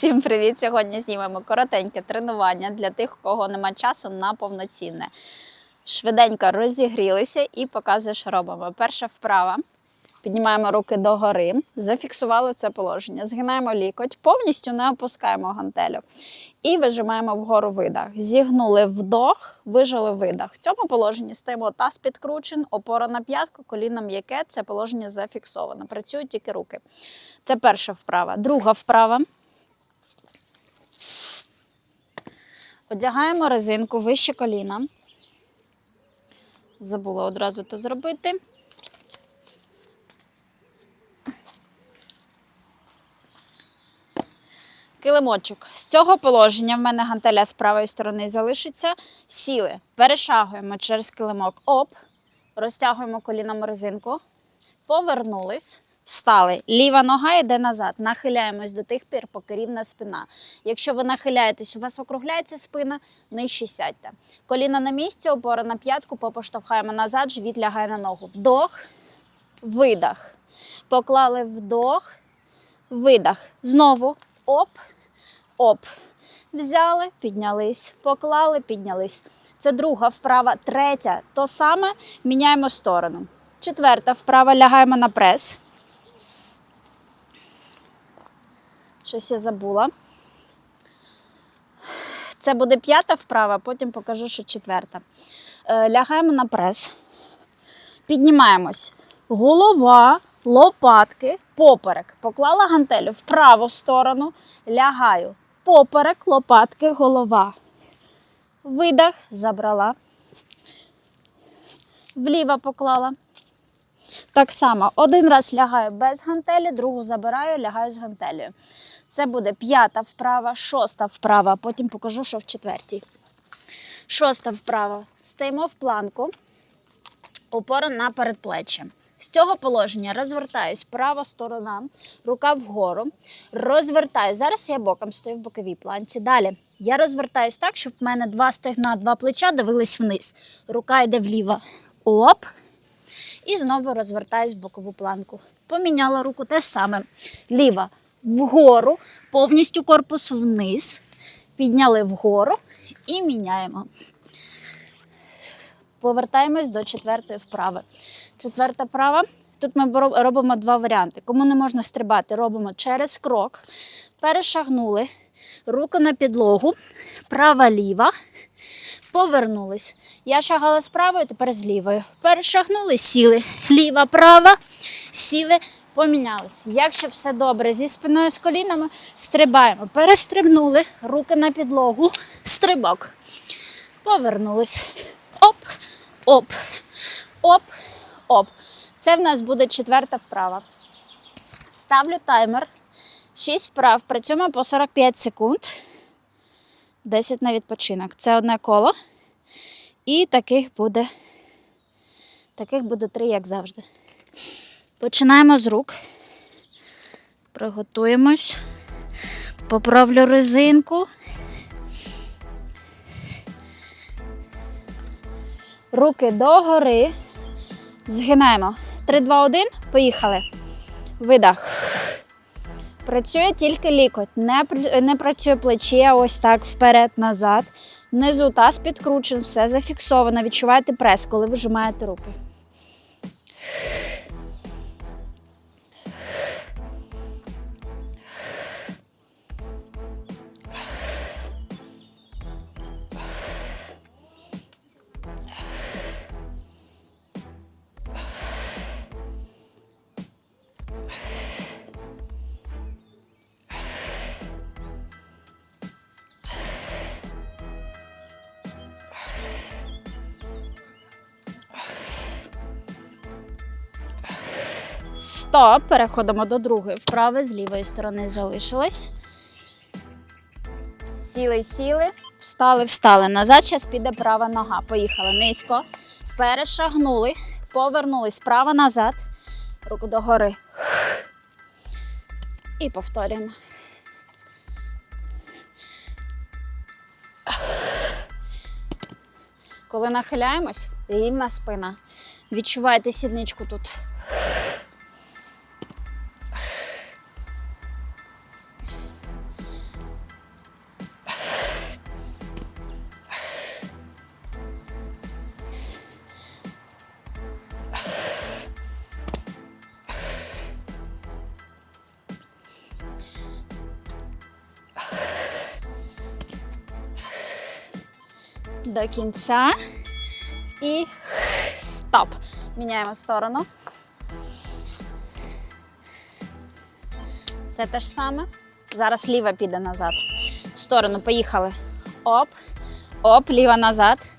Всім привіт! Сьогодні знімемо коротеньке тренування для тих, у кого нема часу на повноцінне. Швиденько розігрілися і показую, що робимо. Перша вправа. Піднімаємо руки догори, зафіксували це положення, згинаємо лікоть, повністю не опускаємо гантелю. І вижимаємо вгору видах. Зігнули вдох, вижили видах. В цьому положенні стоїмо таз підкручен, опора на п'ятку, коліно м'яке. Це положення зафіксовано. Працюють тільки руки. Це перша вправа. Друга вправа. Одягаємо резинку вище коліна. Забула одразу то зробити. Килимочок. З цього положення в мене гантеля з правої сторони залишиться. Сіли. Перешагуємо через килимок. Оп. Розтягуємо коліном резинку. Повернулись. Встали. Ліва нога йде назад. Нахиляємось до тих пір, поки рівна спина. Якщо ви нахиляєтесь, у вас округляється спина, нижче сядьте. Коліна на місці, опора на п'ятку, попоштовхаємо назад, живіт лягає на ногу. Вдох, видах. Поклали вдох, видах. Знову оп, оп. Взяли, піднялись, поклали, піднялись. Це друга вправа. Третя то саме міняємо сторону. Четверта вправа лягаємо на прес. Щось я забула. Це буде п'ята вправа, потім покажу, що четверта. Е, Лягаємо на прес. Піднімаємось. Голова, лопатки, поперек. Поклала гантелю в праву сторону, лягаю. Поперек, лопатки, голова. Видах, забрала. Вліво поклала. Так само один раз лягаю без гантелі, другу забираю, лягаю з гантелею. Це буде п'ята вправа, шоста вправа. Потім покажу, що в четвертій. Шоста вправа. Стаємо в планку, опора на передплеччя. З цього положення розвертаюсь права сторона, рука вгору. Розвертаюсь. Зараз я боком стою в боковій планці. Далі я розвертаюсь так, щоб в мене два стегна, два плеча дивились вниз. Рука йде вліво. Оп. І знову розвертаюсь в бокову планку. Поміняла руку те саме. Ліва вгору, повністю корпус вниз. Підняли вгору і міняємо. Повертаємось до четвертої вправи. Четверта вправа. Тут ми робимо два варіанти. Кому не можна стрибати, робимо через крок. Перешагнули, руку на підлогу, права-ліва. Повернулись. Я шагала з правою, тепер з лівою. Перешагнули, сіли. Ліва, права, сіли, помінялись. Якщо все добре зі спиною з колінами, стрибаємо. Перестрибнули, руки на підлогу, стрибок. Повернулись. Оп, оп, оп, оп. Це в нас буде четверта вправа. Ставлю таймер. 6 вправ. Працюємо по 45 секунд. 10 на відпочинок. Це одне коло. І таких буде. Таких буде три, як завжди. Починаємо з рук. Приготуємось. Поправлю резинку. Руки догори. Згинаємо. 3, 2, 1. Поїхали. Видах. Працює тільки лікоть, не, не працює плече, ось так вперед-назад. Внизу таз підкручен, все зафіксовано. Відчуваєте прес, коли вижимаєте руки. Стоп. Переходимо до другої вправи. З лівої сторони залишилось. Сіли, сіли. Встали, встали. Назад зараз піде права нога. Поїхали низько. Перешагнули. Повернулись права назад. Руку догори. І повторюємо. Коли нахиляємось, рівна спина. Відчуваєте сідничку тут. До кінця. І стоп. Міняємо сторону. Все те ж саме. Зараз ліва піде назад. В сторону, поїхали. Оп. Оп, ліва назад.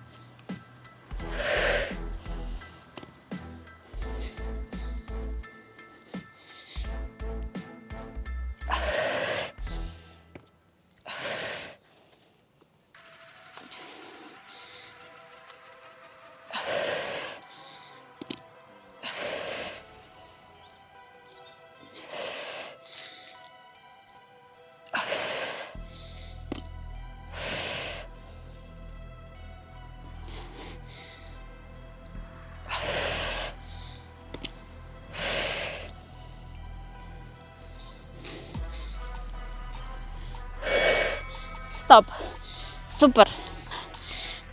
Стоп. Супер.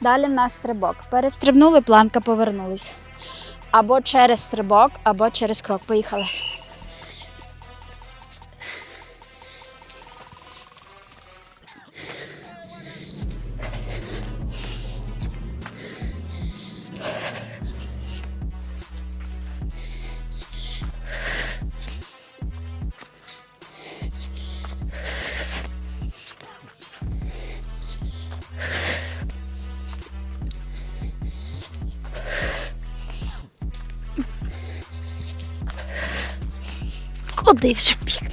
Далі в нас стрибок. Перестрибнули, планка повернулись. Або через стрибок, або через крок. Поїхали. Куди вже пікне?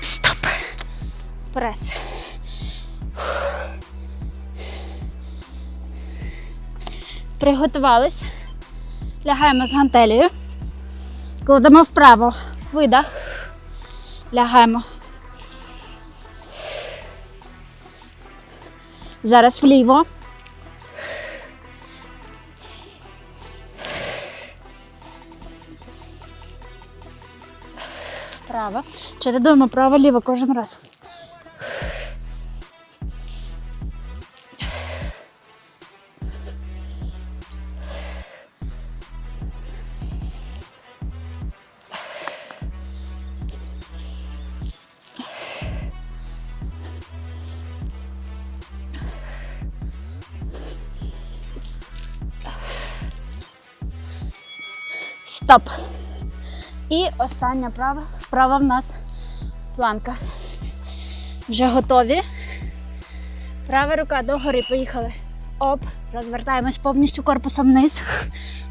Стоп. Прес. Приготувались. Лягаємо з гантелею. Кладемо вправо. Видах. Лягаємо. Зараз вліво. Право. Чередуємо право-ліво кожен раз. Стоп. І остання права. Вправа в нас планка. Вже готові. Права рука догори. Поїхали. Оп. Розвертаємось повністю корпусом вниз.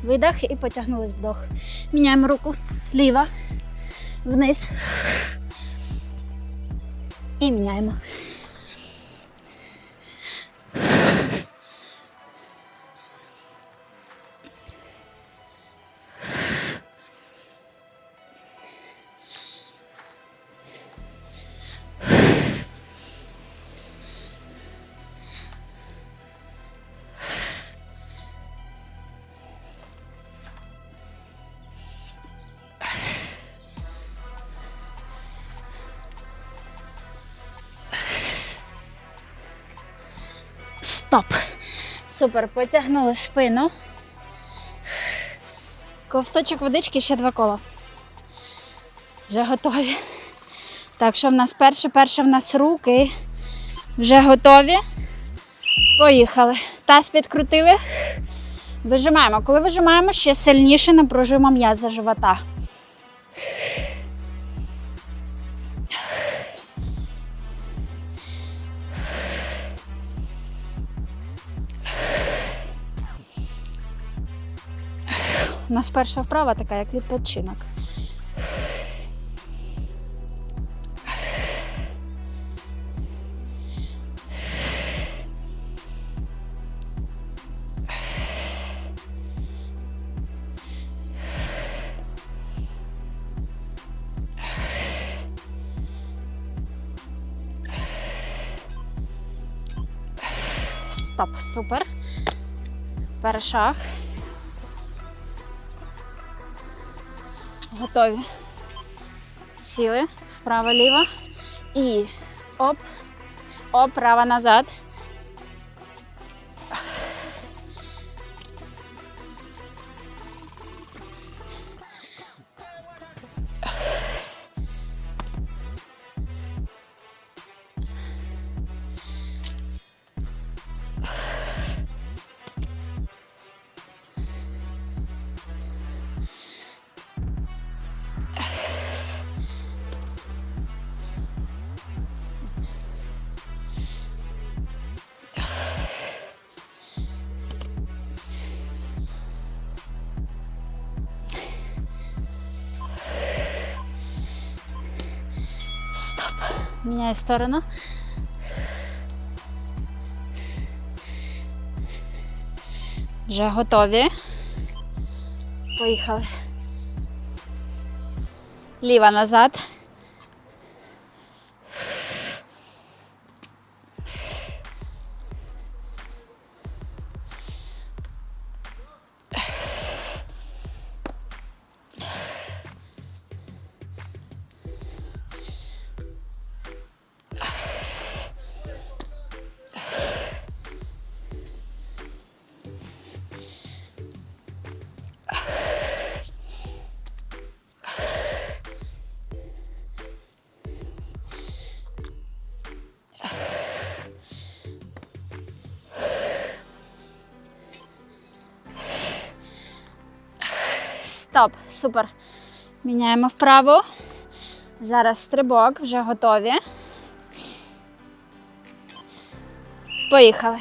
Видах і потягнулись вдох. Міняємо руку. Ліва. Вниз. І міняємо. Стоп. Супер. Потягнули спину. Ковточок водички ще два кола. Вже готові. Так, що в нас перше? Перше в нас руки. Вже готові. Поїхали. Таз підкрутили. Вижимаємо. Коли вижимаємо, ще сильніше напружуємо м'язи живота. У нас перша вправа така, як відпочинок. Стоп, супер. Першаг. Готові. Сіли. Вправо-ліво. І оп. Оп, права назад. Міняю сторону. Вже готові. Поїхали. Ліва назад. Стоп, супер. Міняємо вправо. Зараз стрибок, вже готові. Поїхали.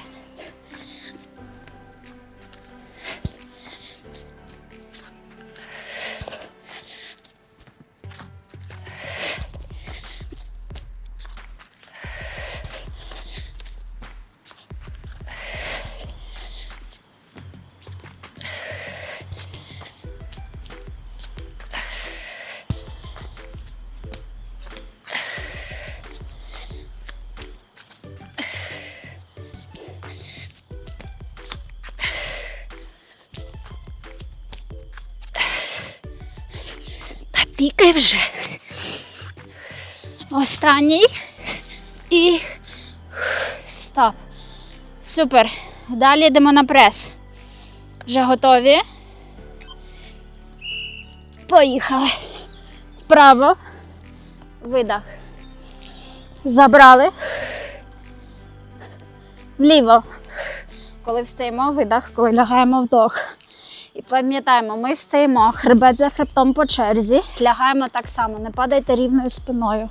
Та вже. Останній. І стоп. Супер. Далі йдемо на прес. Вже готові. Поїхали. Вправо. Видах. Забрали. Вліво. Коли встаємо, видах, коли лягаємо вдох. І пам'ятаємо, ми встаємо хребет за хребтом по черзі. Лягаємо так само, не падайте рівною спиною.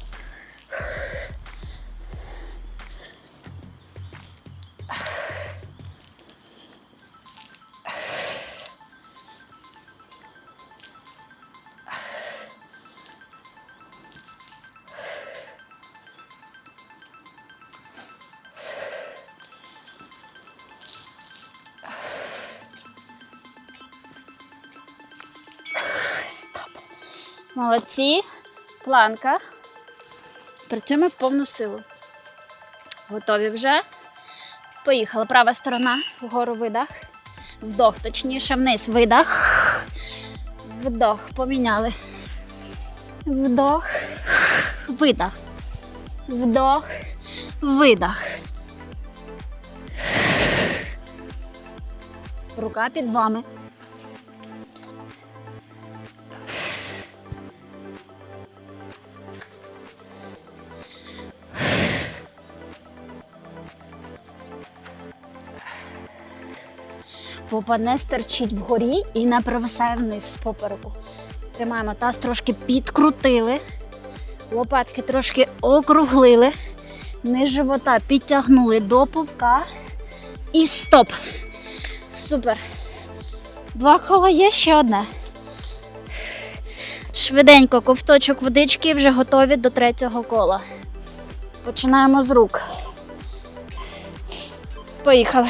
Молодці. Планка. Працюємо в повну силу. Готові вже. Поїхала. Права сторона. Вгору видах. Вдох, точніше, вниз видах. Вдох. Поміняли. Вдох. Видах. Вдох. Видах. Рука під вами. Попа не стерчить вгорі і не провисає вниз в попереку. Тримаємо таз трошки підкрутили, лопатки трошки округлили, низ живота підтягнули до пупка і стоп. Супер. Два кола є ще одне. Швиденько ковточок водички вже готові до третього кола. Починаємо з рук. Поїхали.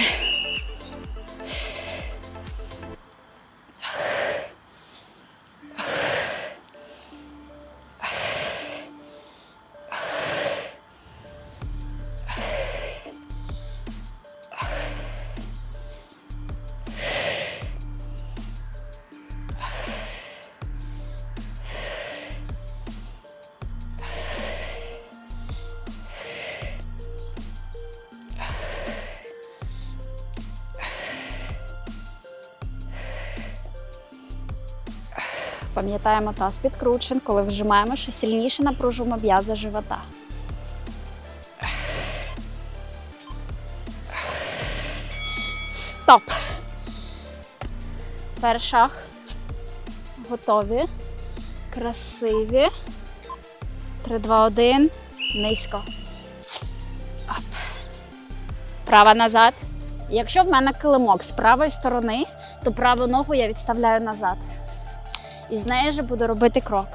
Пам'ятаємо таз підкручен, коли вжимаємо, що сильніше напружуємо м'язи живота. Стоп. Перший шаг. Готові. Красиві. 3, 2, 1. Низько. Оп. Права назад. Якщо в мене килимок з правої сторони, то праву ногу я відставляю назад і з неї вже буду робити крок.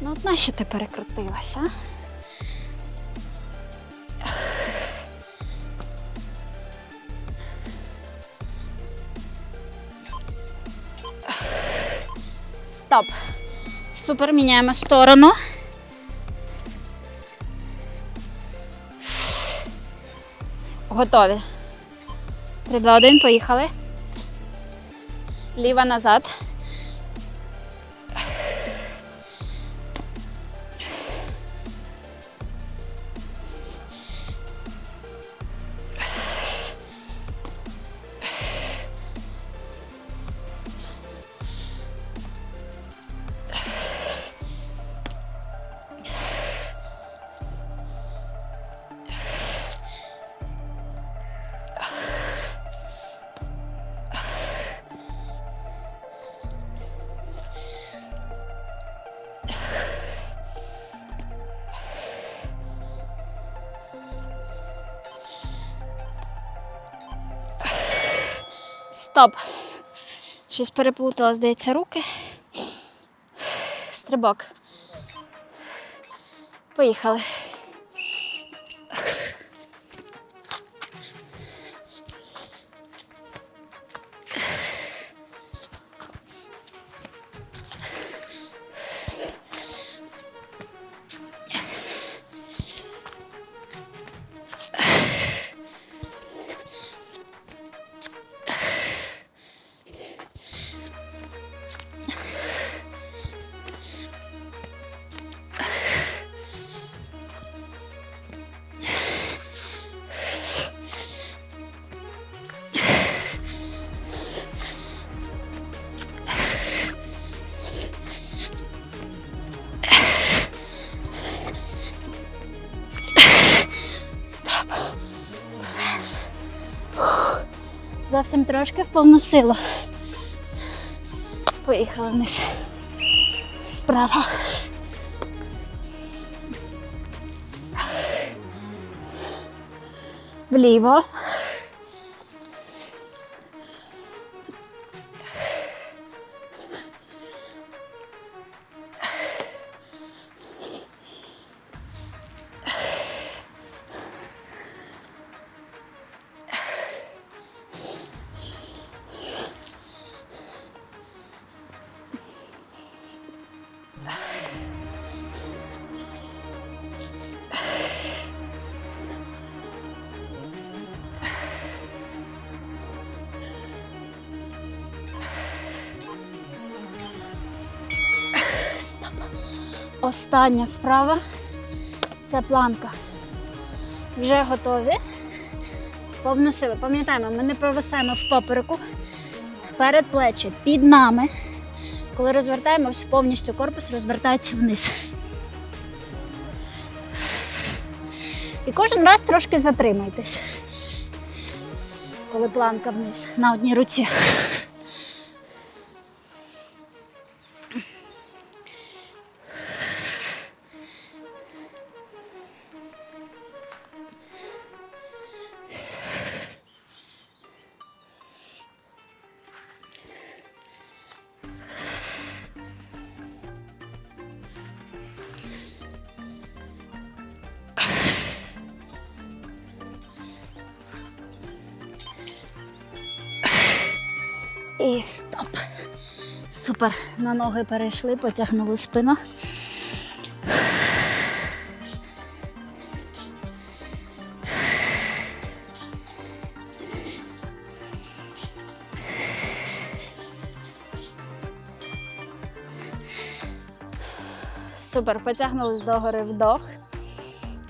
Ну, от нащо ти перекрутилася? Стоп. Супер, міняємо сторону. Готові. 3, 2, 1, поїхали. Ліва назад. Стоп. Щось переплутала, здається, руки. Стрибок. Поїхали. Зовсім трошки в повну силу. Поїхали вниз. Вправо. Вліво. Остання вправа. Це планка. Вже готові. Повну силу. Пам'ятаємо, ми не провисаємо в попереку. Перед плечі під нами. Коли розвертаємось, повністю корпус розвертається вниз. І кожен раз трошки затримайтесь. Коли планка вниз на одній руці. Стоп. Супер. На ноги перейшли, потягнули спину. Супер, потягнулись догори вдох.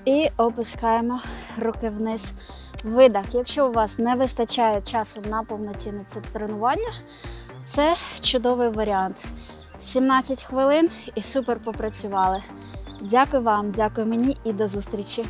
І опускаємо руки вниз. Видах. Якщо у вас не вистачає часу на повноцінне це тренування, це чудовий варіант. 17 хвилин і супер попрацювали. Дякую вам, дякую мені і до зустрічі.